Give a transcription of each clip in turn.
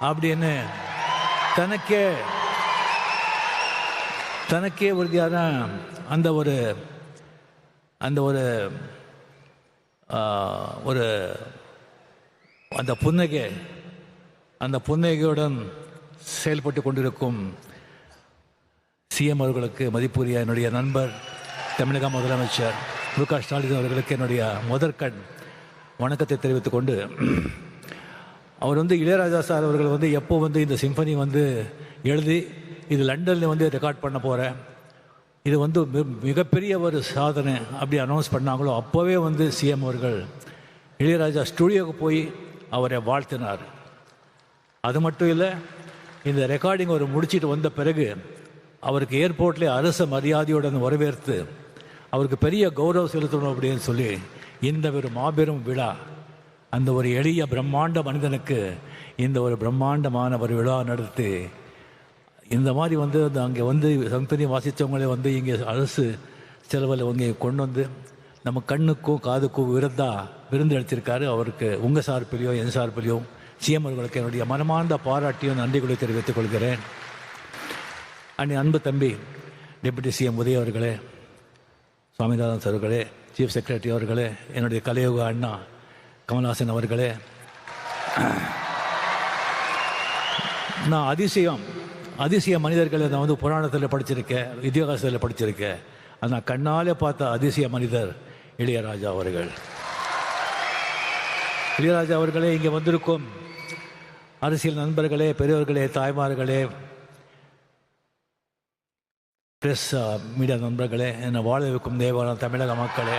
அப்படின்னு தனக்கே தனக்கே உறுதியான அந்த ஒரு அந்த ஒரு ஒரு அந்த புன்னகை அந்த புன்னகையுடன் செயல்பட்டு கொண்டிருக்கும் சிஎம் அவர்களுக்கு மதிப்புரிய என்னுடைய நண்பர் தமிழக முதலமைச்சர் மு க ஸ்டாலின் அவர்களுக்கு என்னுடைய முதற்கண் வணக்கத்தை தெரிவித்துக் கொண்டு அவர் வந்து இளையராஜா சார் அவர்கள் வந்து எப்போ வந்து இந்த சிம்பனி வந்து எழுதி இது லண்டனில் வந்து ரெக்கார்ட் பண்ண போகிறேன் இது வந்து மிகப்பெரிய ஒரு சாதனை அப்படி அனௌன்ஸ் பண்ணாங்களோ அப்போவே வந்து சிஎம் அவர்கள் இளையராஜா ஸ்டுடியோவுக்கு போய் அவரை வாழ்த்தினார். அது மட்டும் இல்லை இந்த ரெக்கார்டிங் அவர் முடிச்சிட்டு வந்த பிறகு அவருக்கு ஏர்போர்ட்லேயே அரச மரியாதையுடன் வரவேற்று அவருக்கு பெரிய கௌரவம் செலுத்தணும் அப்படின்னு சொல்லி இந்த ஒரு மாபெரும் விழா அந்த ஒரு எளிய பிரம்மாண்ட மனிதனுக்கு இந்த ஒரு பிரம்மாண்டமான ஒரு விழா நடத்தி இந்த மாதிரி வந்து அந்த அங்கே வந்து சங்கத்தனி வாசித்தவங்களே வந்து இங்கே அரசு செலவில் இங்கே கொண்டு வந்து நம்ம கண்ணுக்கும் காதுக்கும் விருந்தா விருந்து அளித்திருக்காரு. அவருக்கு உங்கள் சார்பிலையோ என் சார்பிலையோ சிஎம் அவர்களுக்கு என்னுடைய மனமார்ந்த பாராட்டியும் நன்றிகளை தெரிவித்துக் கொள்கிறேன். அன்னி அன்பு தம்பி டெபுட்டி சிஎம் உதய அவர்களே சுவாமிநாதன் சார் அவர்களே சீஃப் செக்ரட்டரி அவர்களே என்னுடைய கலையோக அண்ணா கமல்ஹாசன் அவர்களே. நான் அதிசயம் அதிசய மனிதர்களை நான் வந்து புராணத்தில் படிச்சிருக்கேன் இதிகாசத்தில் படிச்சிருக்கேன். அது நான் கண்ணாலே பார்த்த அதிசய மனிதர் இளையராஜா அவர்கள். இளையராஜா அவர்களே இங்கே வந்திருக்கும் அரசியல் நண்பர்களே பெரியவர்களே தாய்மார்களே பிரஸ் மீடியா நண்பர்களே என்னை வாழ வைக்கும் தேவான தமிழக மக்களே.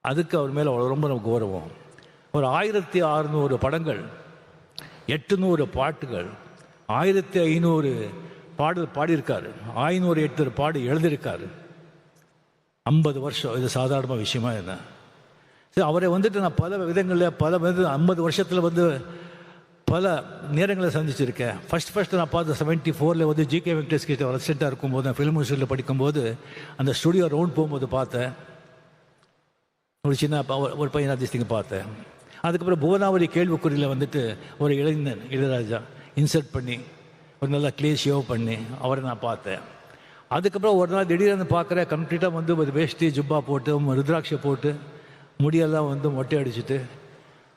அதுக்கு அவர் மேலே ரொம்ப ரொம்ப கௌரவம். ஒரு ஆயிரத்தி அறுநூறு படங்கள் எட்டுநூறு பாட்டுகள் ஆயிரத்தி ஐநூறு பாடல் பாடியிருக்காரு. ஐநூறு எட்டு பாடு எழுதியிருக்காரு. ஐம்பது வருஷம் இது சாதாரண விஷயமா என்ன? சரி அவரை வந்துட்டு நான் பல விதங்களில் பல வந்து ஐம்பது வருஷத்தில் வந்து பல நேரங்களை சந்திச்சிருக்கேன். ஃபஸ்ட் ஃபஸ்ட் நான் பார்த்த செவன்ட்டி ஃபோரில் வந்து ஜிகே வெங்கடேஷ் கிட்ட ரெசிடெண்ட்டாக இருக்கும்போது நான் ஃபிலிம் இன்ஸ்டியூட்டில் படிக்கும்போது அந்த ஸ்டுடியோ ரவுண்ட் போகும்போது பார்த்தேன். ஒரு சின்ன ப- ஒரு- பையன் திஸ்திங்க பார்த்தேன். அதுக்கப்புறம் புவனாவரி கேள்விக்குறியில் வந்துட்டு ஒரு இளைஞன் இளையராஜா இன்சர்ட் பண்ணி ஒரு நல்லா க்ளே ஷேவ் பண்ணி அவரை நான் பார்த்தேன். அதுக்கப்புறம் ஒரு நாள் திடீர்னு பார்க்குறேன் கம்ப்ளீட்டாக வந்து ஒரு வேஷ்டி ஜுப்பா போட்டு ருத்ராட்சை போட்டு முடியெல்லாம் வந்து மொட்டை அடிச்சுட்டு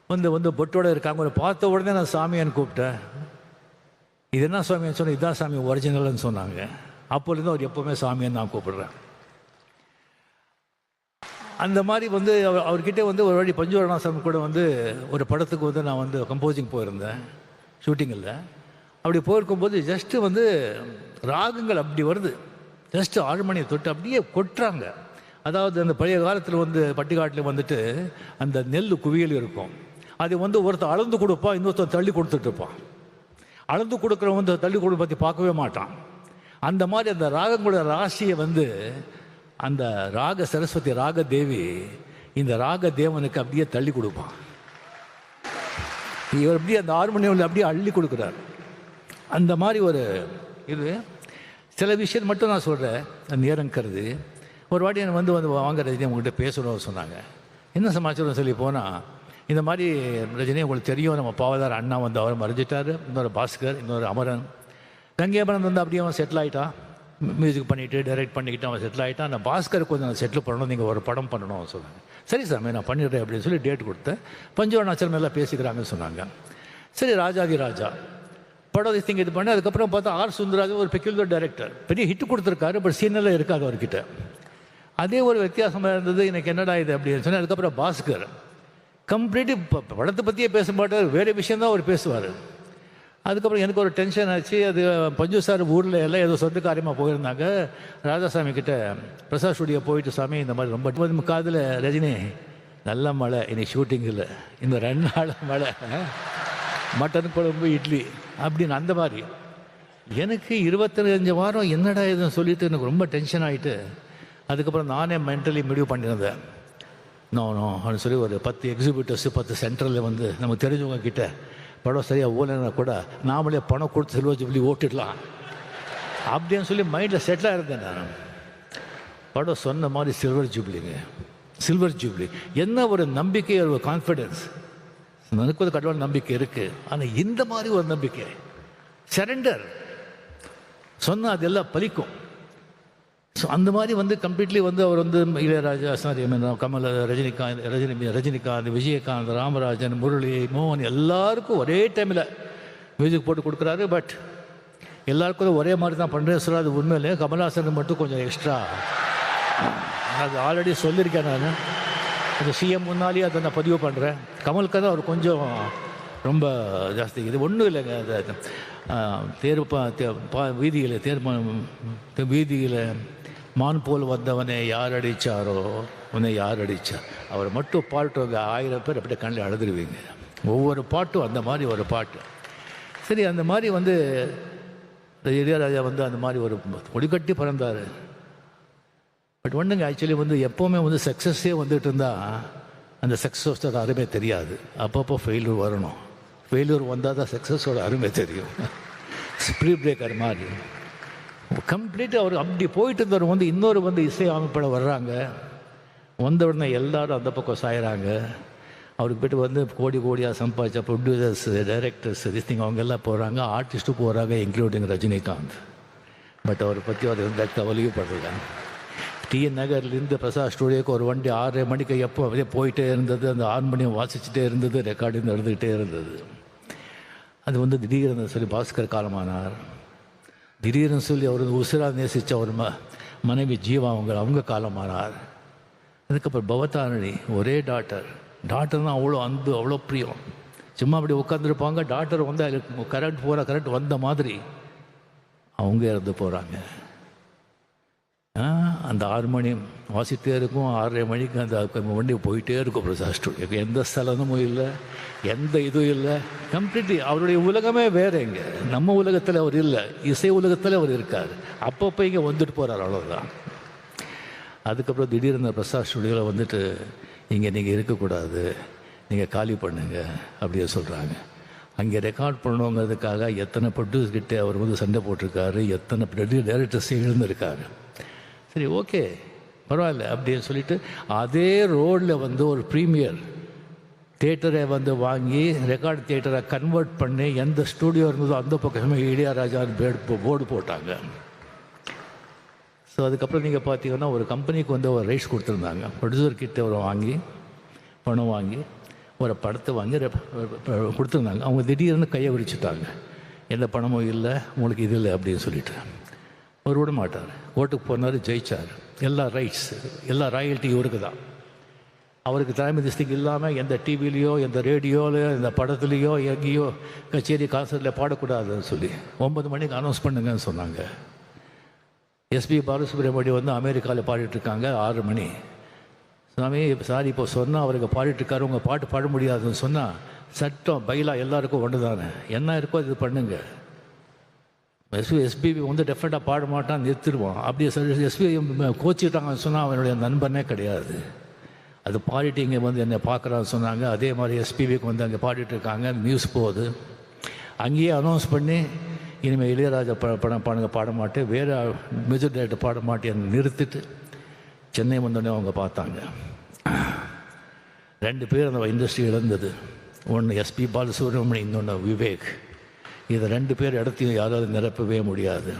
வந்து வந்து பொட்டோட இருக்காங்க. ஒரு பார்த்த உடனே நான் சாமியான்னு கூப்பிட்டேன். இது என்ன சாமியான்னு சொன்னேன். இதான் சாமி ஒரிஜினல்னு சொன்னாங்க. அப்போலேருந்து அவர் எப்போவுமே சாமியான்னு நான் கூப்பிடுறேன். அந்த மாதிரி வந்து அவர் அவர்கிட்ட வந்து ஒரு வாட்டி பஞ்சுவரணாசம் கூட வந்து ஒரு படத்துக்கு வந்து நான் வந்து கம்போசிங் போயிருந்தேன். ஷூட்டிங்கில் அப்படி போயிருக்கும்போது ஜஸ்ட்டு வந்து ராகங்கள் அப்படி வருது. ஜஸ்ட்டு ஆழ்மணியை தொட்டு அப்படியே கொட்டுறாங்க. அதாவது அந்த பழைய காலத்தில் வந்து பட்டிக்காட்டில் வந்துட்டு அந்த நெல் குவியல் இருக்கும். அது வந்து ஒருத்தர் அளந்து கொடுப்பான் இன்னொருத்தர் தள்ளி கொடுத்துட்ருப்பான் அளந்து கொடுக்குறவன் வந்து தள்ளி கொடுக்க பற்றி பார்க்கவே மாட்டான். அந்த மாதிரி அந்த ராகங்களோட ராசியை வந்து அந்த ராக சரஸ்வதி ராக தேவி இந்த ராக தேவனுக்கு அப்படியே தள்ளி கொடுப்பான். இவர் அப்படியே அந்த ஹார்மோனியமில் அப்படியே அள்ளி கொடுக்குறார். அந்த மாதிரி ஒரு இது. சில விஷயம் மட்டும் நான் சொல்கிறேன் நேரம் கருது. ஒரு வாட்டி எனக்கு வந்து வந்து வாங்க ரஜினி உங்கள்கிட்ட பேசணும்னு சொன்னாங்க. என்ன சமாச்சாரம் சொல்லி போனால் இந்த மாதிரி ரஜினி உங்களுக்கு தெரியும் நம்ம பாவதார் அண்ணா வந்து அவர் மறைஞ்சிட்டார். இன்னொரு பாஸ்கர் இன்னொரு அமரன். கங்கேபரன் வந்து அப்படியே அவன் செட்டில் ஆகிட்டான் மியூசிக் பண்ணிவிட்டு டைரக்ட் பண்ணிக்கிட்டு அவன் செட்டில் ஆகிட்டான் அந்த பாஸ்கர் கொஞ்சம் நான் செட்டில் பண்ணணும். நீங்கள் ஒரு படம் பண்ணணும் சொன்னாங்க. சரி சாமி நான் பண்ணிடுறேன் அப்படின்னு சொல்லி டேட் கொடுத்தேன். பஞ்சவர்ணாச்சலம் எல்லாம் பேசிக்கிறாங்கன்னு சொன்னாங்க. சரி ராஜாதி ராஜா. படம் திங் இது பண்ணி அதுக்கப்புறம் பார்த்தா ஆர் சுந்தராஜ் ஒரு பெக்யூலர் டைரக்டர் பெரிய ஹிட் கொடுத்துருக்காரு பட் சீனெல்லாம் இருக்காது அவர்கிட்ட. அதே ஒரு வித்தியாசமாக இருந்தது எனக்கு என்னடா இது அப்படின்னு சொன்னால் அதுக்கப்புறம் பாஸ்கர். கம்ப்ளீட்டு படத்தை பற்றியே பேச மாட்டார். வேறு விஷயந்தான் அவர் பேசுவார். அதுக்கப்புறம் எனக்கு ஒரு டென்ஷன் ஆச்சு. அது பஞ்சு சார் ஊரில் எல்லாம் ஏதோ சொந்த காரியமாக போயிருந்தாங்க. ராதாசாமி கிட்ட பிரசாத் ஸ்டுடியோ போயிட்டு சாமி இந்த மாதிரி ரொம்ப காதில் ரஜினி நல்ல மழை. இன்னைக்கு ஷூட்டிங் இல்லை. இந்த ரெண்டு நாள் மழை. மட்டன் குழம்பு இட்லி அப்படின்னு அந்த மாதிரி. எனக்கு இருபத்தஞ்சு வாரம் என்னடா இதுன்னு சொல்லிட்டு எனக்கு ரொம்ப டென்ஷன் ஆகிட்டு அதுக்கப்புறம் நானே மென்டலி முடிவு பண்ணியிருந்தேன். நோ நோ அப்படின்னு சொல்லி ஒரு பத்து எக்ஸிபிட்டர்ஸ் பத்து சென்டரில் வந்து நமக்கு தெரிஞ்சவங்க கிட்ட படம் சரியாக ஓலைன்னா கூட நாமளே பணம் கொடுத்து சில்வர் ஜூப்ளி ஓட்டிடலாம். அப்படின்னு சொல்லி மைண்டில் செட்டிலாக இருந்தேன் நான். படம் சொன்ன மாதிரி சில்வர் ஜூப்ளிங்க சில்வர் ஜூப்ளி என்ன ஒரு நம்பிக்கை ஒரு கான்ஃபிடென்ஸ் எனக்கு ஒரு கடவுள் நம்பிக்கை இருக்குது ஆனால் இந்த மாதிரி ஒரு நம்பிக்கை. சரண்டர் சொன்னால் அதெல்லாம் பலிக்கும் ஸோ அந்த மாதிரி வந்து கம்ப்ளீட்லி வந்து அவர் வந்து இளையராஜா சாரி கமல் ரஜினிகாந்த் ரஜினி ரஜினிகாந்த் விஜயகாந்த் ராமராஜன் முரளி மோகன் எல்லாருக்கும் ஒரே டைமில் மியூசிக் போட்டு கொடுக்குறாரு. பட் எல்லாருக்கும் ஒரே மாதிரி தான் பண்ணுறேன் சார் அது உண்மையிலே கமல்ஹாசனுக்கு மட்டும் கொஞ்சம் எக்ஸ்ட்ரா அது ஆல்ரெடி சொல்லியிருக்கேன் நான். அந்த சிஎம் முன்னாலேயே அதை நான் பதிவு பண்ணுறேன் கமலுக்கு தான் அவர் கொஞ்சம் ரொம்ப ஜாஸ்தி. இது ஒன்றும் இல்லைங்க. அது தேர் பா பா வீதியில் தேர் வீதியில் மான் போல் வந்தவனை யார் அடித்தாரோ உன்னை யார் அடித்தார் அவர் மட்டும் பாட்டுவங்க ஆயிரம் பேர் அப்படியே கண்ணில் அழுதுருவீங்க. ஒவ்வொரு பாட்டும் அந்த மாதிரி ஒரு பாட்டு. சரி அந்த மாதிரி வந்து இளையராஜா வந்து அந்த மாதிரி ஒரு கொடிக்கட்டி பிறந்தார். பட் ஒன்றுங்க ஆக்சுவலி வந்து எப்போவுமே வந்து சக்ஸஸே வந்துட்டு இருந்தால் அந்த சக்ஸஸோட அருமை தெரியாது. அப்பப்போ ஃபெயில்யூர் வரணும். ஃபெயில்யூர் வந்தால் தான் சக்ஸஸோட அருமை தெரியும். ஸ்ப்ரீ பிரேக்கர் மாதிரி. கம்ப்ளீட் அவர் அப்படி போயிட்டு இருந்தவர் வந்து இன்னொரு வந்து இசை அமைப்பில் வர்றாங்க. வந்த உடனே எல்லாரும் அந்த பக்கம் சாயிறாங்க. அவருக்கு போய்ட்டு வந்து கோடி கோடியாக சம்பாதிச்ச ப்ரொடியூசர்ஸ் டைரக்டர்ஸ் திஸ்திங் அவங்க எல்லாம் போகிறாங்க ஆர்டிஸ்ட்டும் போகிறாங்க இன்க்ளூடிங் ரஜினிகாந்த். பட் அவரை பற்றி அவர் எந்த கவலையும் படல டிஎன் நகர்லேருந்து பிரசாத் ஸ்டூடியோக்கு ஒரு வண்டி ஆறரை மணிக்கு எப்போ அப்படியே போயிட்டே இருந்தது. அந்த ஆறு மணி வாசிச்சுட்டே இருந்தது ரெக்கார்டிங் நடந்துக்கிட்டே இருந்தது. அது வந்து திடீர்னு சொல்லி பாஸ்கர் காலமானார். திடீர்னு சொல்லி அவர் உசிராக நேசித்த ஒரு ம மனைவி ஜீவா அவங்க அவங்க காலமானார் அதுக்கப்புறம் பவதாரணி ஒரே டாக்டர் டாக்டர் தான் அவ்வளோ அன்பு அவ்வளோ பிரியம். சும்மா அப்படி உட்காந்துருப்பாங்க டாக்டர் வந்து கரண்ட் கரெக்ட் போகிற கரெக்ட் வந்த மாதிரி அவங்க இறந்து போகிறாங்க அந்த ஆறு மணி வாசித்தே இருக்கும் ஆறரை மணிக்கு அந்த வண்டி போயிட்டே இருக்கும் பிரசாத் ஸ்டுடியோக்கு எந்த ஸ்தலமும் இல்லை எந்த இதுவும் இல்லை. கம்ப்ளீட்லி அவருடைய உலகமே வேறு இங்கே. நம்ம உலகத்தில் அவர் இல்லை. இசை உலகத்தில் அவர் இருக்கார். அப்பப்போ இங்கே வந்துட்டு போகிறார் அவ்வளோதான் அதுக்கப்புறம் திடீர்னு பிரசாத் ஸ்டுடியோவில் வந்துட்டு இங்கே நீங்கள் இருக்கக்கூடாது. நீங்கள் காலி பண்ணுங்க அப்படியே சொல்கிறாங்க அங்கே ரெக்கார்ட் பண்ணணுங்கிறதுக்காக எத்தனை ப்ரொடியூஸ் கிட்டே அவர் வந்து சண்டை போட்டிருக்காரு எத்தனை டேரக்டர்ஸ் எழுந்திருக்காரு சரி ஓகே பரவாயில்ல அப்படின்னு சொல்லிட்டு அதே ரோடில் வந்து ஒரு ப்ரீமியர் தேட்டரை வந்து வாங்கி ரெக்கார்ட் தேட்டரை கன்வெர்ட் பண்ணி எந்த ஸ்டூடியோ இருந்ததோ அந்த பக்கமே இளையராஜான்னு பேர்டு போர்டு போட்டாங்க. ஸோ அதுக்கப்புறம் நீங்கள் பார்த்தீங்கன்னா ஒரு கம்பெனிக்கு வந்து ஒரு ரைட்ஸ் கொடுத்துருந்தாங்க. ப்ரொடியூசர் கிட்ட ஒரு வாங்கி பணம் வாங்கி ஒரு படத்தை வாங்கி கொடுத்துருந்தாங்க. அவங்க திடீர்னு கையை விரிச்சுட்டாங்க. எந்த பணமும் இல்லை உங்களுக்கு இது இல்லை அப்படின்னு சொல்லிட்டு. அவர் விட மாட்டார் ஓட்டுக்கு போனார் ஜெயிச்சார். எல்லா ரைட்ஸ் எல்லா ராயல்ட்டி இவருக்கு தான் அவருக்கு தலைமை திஸ்திக்கு இல்லாமல் எந்த டிவிலையோ எந்த ரேடியோலையோ எந்த படத்துலேயோ எங்கேயோ கச்சேரி கான்சர்ட்டில் பாடக்கூடாதுன்னு சொல்லி ஒன்பது மணிக்கு அனௌன்ஸ் பண்ணுங்கன்னு சொன்னாங்க. எஸ்பி பாலசுப்ரமணியம் வந்து அமெரிக்காவில் பாடிட்டுருக்காங்க ஆறு மணி. சாமி சாரி இப்போ சொன்னால் அவருக்கு பாடிட்டுருக்காரு உங்கள் பாட்டு பாட முடியாதுன்னு சொன்னால் சட்டம் பைலா எல்லாருக்கும் ஒன்று தானே என்ன இருக்கோ இது பண்ணுங்கள் எஸ்பி எஸ்பிபி வந்து டெஃபினட்டாக பாட மாட்டான் நிறுத்திடுவான். அப்படி எஸ்பி கோச்சிட்டாங்கன்னு சொன்னால் அவனுடைய நண்பனே கிடையாது. அது பாடிட்டு இங்கே வந்து என்னை பார்க்குறான்னு சொன்னாங்க. அதே மாதிரி எஸ்பிபிக்கு வந்து அங்கே பாடிட்டு இருக்காங்க. நியூஸ் போகுது. அங்கேயே அனௌன்ஸ் பண்ணி இனிமேல் இளையராஜா ப படம் பாடுங்க பாட மாட்டேன். வேறு மியூசிக் டைரக்டர் பாட மாட்டேன் நிறுத்திட்டு சென்னை வந்தோடனே அவங்க பார்த்தாங்க. ரெண்டு பேர் அந்த இண்டஸ்ட்ரி இழந்தது. ஒன்று எஸ்பி பாலசுப்ரமணியம் இன்னொன்று விவேக். இதை ரெண்டு பேர் இடத்தையும் யாராவது நிரப்பவே முடியாது.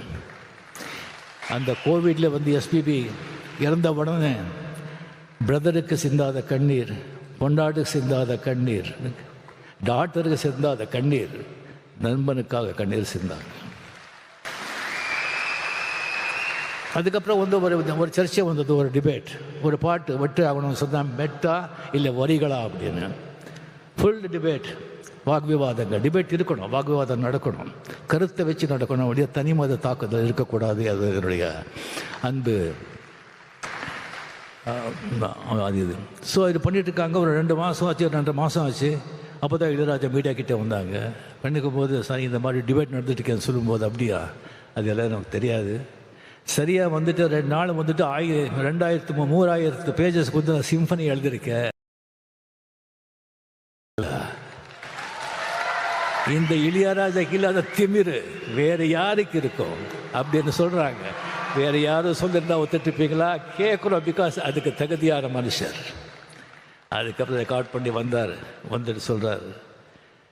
அந்த கோவிடில் வந்து எஸ்பிபி இறந்த உடனே பிரதருக்கு சிந்தாத கண்ணீர் பொண்டாட்டுக்கு சிந்தாத கண்ணீர் டாக்டருக்கு சிந்தாத கண்ணீர் நண்பனுக்காக கண்ணீர் சிந்தாங்க. அதுக்கப்புறம் வந்து ஒரு ஒரு சர்ச்சை வந்தது ஒரு டிபேட் ஒரு பாட்டு வெட்டு ஆகணும்னு சொன்னான் மெட்டா இல்லை வரிகளா அப்படின்னு. ஃபுல் டிபேட் வாக்விவாதங்கள் டிபேட் இருக்கணும் வாக்விவாதம் நடக்கணும். கருத்தை வச்சு நடக்கணும் அப்படியே தனி மத தாக்குதல் இருக்கக்கூடாது அது என்னுடைய அன்பு. அது இது. ஸோ இது பண்ணிட்டு இருக்காங்க. ஒரு ரெண்டு மாதம் ஆச்சு ஒரு ரெண்டு மாதம் ஆச்சு. அப்போ தான் இளையராஜா மீடியா கிட்டே வந்தாங்க. பண்ணிக்கும் போது சார் இந்த மாதிரி டிபேட் நடந்துட்டுருக்கேன் சொல்லும்போது அப்படியா? அது எல்லாம் நமக்கு தெரியாது. சரியாக வந்துட்டு ரெண்டு நாள் வந்துட்டு ஆயி ரெண்டாயிரத்து மூ- மூவாயிரத்து பேஜஸ் கொடுத்து நான் சிம்பனி எழுதியிருக்கேன். இந்த இளையராஜாக்கு இல்லாத திமிரு வேறு யாருக்கு இருக்கும் அப்படின்னு சொல்கிறாங்க வேறு யாரும் சொல்லியிருந்தா ஒத்துட்டுப்பீங்களா கேட்குறோம் பிகாஸ் அதுக்கு தகுதியான மனுஷர். அதுக்கப்புறம் ரெக்கார்ட் பண்ணி வந்தார். வந்துட்டு சொல்கிறார்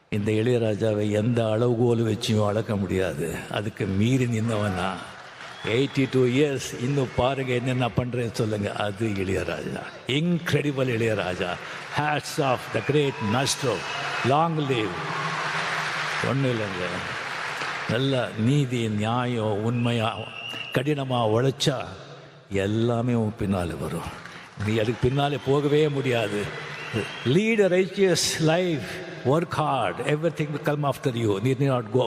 இந்த இளையராஜாவை எந்த அளவுகோல் வச்சியும் அளக்க முடியாது. அதுக்கு மீறி நின்னவனா? எயிட்டி டூ இயர்ஸ் இன்னும் பாருங்கள் என்னென்ன பண்ணுறேன்னு சொல்லுங்கள் அது Ilaiyaraaja incredible Ilaiyaraaja hats off the great master long live ஒன்றும் இல்லைங்க நல்ல நீதி நியாயம் உண்மையாக கடினமாக உழைச்சா எல்லாமே உன் பின்னால் வரும். நீ அதுக்கு பின்னாலே போகவே முடியாது. Lead righteous life work hard everything come after you need not go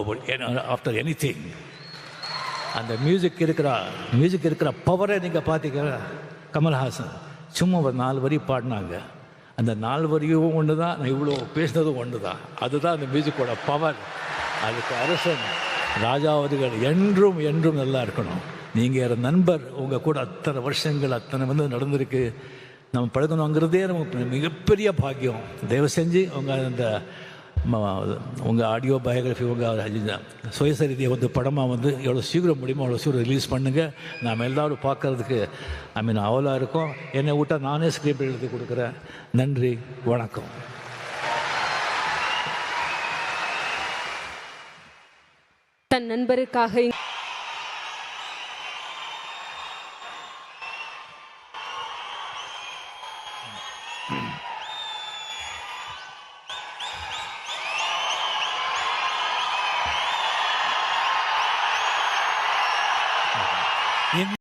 after anything அந்த மியூசிக் இருக்கிற மியூசிக் இருக்கிற பவரை நீங்கள் பார்த்தீங்கன்னா கமல்ஹாசன். சும்மா ஒரு நாலு வரி பாடினாங்க. அந்த நாள் வரையும் ஒன்று தான் நான் இவ்வளோ பேசினதும் ஒன்று தான் அதுதான் அந்த மியூசிக்கோட பவர் அதுக்கு அரசன் ராஜாவதிகள் என்றும் என்றும் நல்லா இருக்கணும். நீங்கள் ஒரு நண்பர் உங்கள் கூட அத்தனை வருஷங்கள் அத்தனை வந்து நடந்திருக்கு. நம்ம பழகணுங்கிறதே நமக்கு மிகப்பெரிய பாக்கியம். தயவு செஞ்சு உங்கள் அந்த உங்கள் ஆடியோ பயோகிராஃபி உங்கள் சுயசரிதியை வந்து படமாக வந்து எவ்வளோ சீக்கிரம் முடியுமோ அவ்வளோ சீக்கிரம் ரிலீஸ் பண்ணுங்கள் நாம் எல்லோரும் பார்க்கறதுக்கு ஐ மீன் அவலாக இருக்கும். என்னை விட்டால் நானே ஸ்கிரிப்ட் எழுதி கொடுக்குறேன். நன்றி வணக்கம். தன் நண்பருக்காக